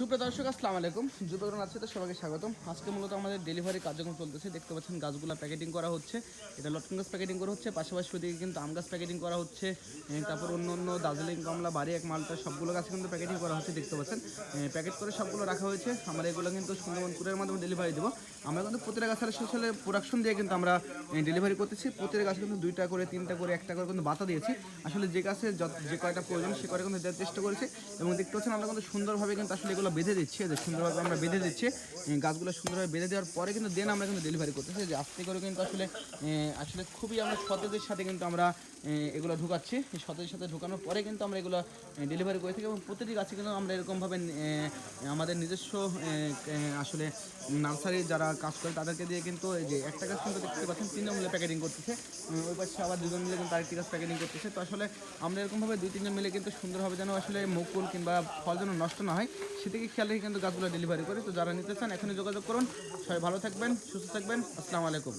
সুপ্রিয় দর্শক, আসসালামু আলাইকুম। যুবকরণ আছে তো সবাইকে স্বাগতম। আজকে মূলত আমাদের ডেলিভারি কার্যক্রম চলতেছে। দেখতে পাচ্ছেন গাছগুলো প্যাকেটিং করা হচ্ছে। এটা লটকন গাছ প্যাকেটিং করা হচ্ছে। পাশাপাশি ওদিকে কিন্তু আম গাছ প্যাকেটিং করা হচ্ছে। তারপর অন্য অন্য দার্জিলিং, কমলা, বাড়ি, এক মালটা, সবগুলো গাছ কিন্তু প্যাকেটিং করা হচ্ছে। দেখতে পাচ্ছেন প্যাকেট করে সবগুলো রাখা হয়েছে। আমরা এগুলো কিন্তু সুন্দরবনপুরের মাধ্যমে ডেলিভারি দেবো। আমরা কিন্তু প্রতিটা গাছের শেষে প্রোডাকশন দিয়ে কিন্তু আমরা ডেলিভারি করতেছি। প্রতিটা গাছে কিন্তু দুইটা করে, তিনটা করে, একটা করে কিন্তু বাতা দিয়েছি। আসলে যে গাছে যে কয়টা প্রয়োজন সে কয়টা কিন্তু দেওয়ার চেষ্টা করেছি। এবং দেখতে পাচ্ছেন, আমরা কিন্তু সুন্দরভাবে কিন্তু আসলে এগুলো বেঁধে দিচ্ছি যে সুন্দরভাবে আমরা বেঁধে দিচ্ছি গাছগুলো সুন্দরভাবে বেঁধে দেওয়ার পরে কিন্তু দেন আমরা কিন্তু ডেলিভারি করতেছি। যে আস্তে করে কিন্তু আসলে আসলে খুবই আমরা সতেজের সাথে কিন্তু আমরা এগুলো ঢুকাচ্ছি। সতেজের সাথে ঢুকানোর পরে কিন্তু আমরা এগুলো ডেলিভারি করে থাকি এবং প্রতিটি গাছে কিন্তু আমরা এরকমভাবে আমাদের নিজস্ব আসলে নার্সারি যারা কাজ করে তাদেরকে দিয়ে কিন্তু এই যে একটা গাছ কিন্তু দেখতে পাচ্ছেন, তিনজন মিলে প্যাকেটিং করতেছে। ওই পাশে আবার দুজন মিলে কিন্তু আরেকটি গাছ প্যাকেটিং করতেছে। তো আসলে আমরা এরকমভাবে দুই, তিনজন মিলে কিন্তু সুন্দরভাবে যেন আসলে মুকুল কিংবা ফল যেন নষ্ট না হয় সেদিকে খেয়াল রেখে কিন্তু গাছগুলো ডেলিভারি করি। তো যারা নিতে চান এখনই যোগাযোগ করুন। সবাই ভালো থাকবেন, সুস্থ থাকবেন। আসসালামু আলাইকুম।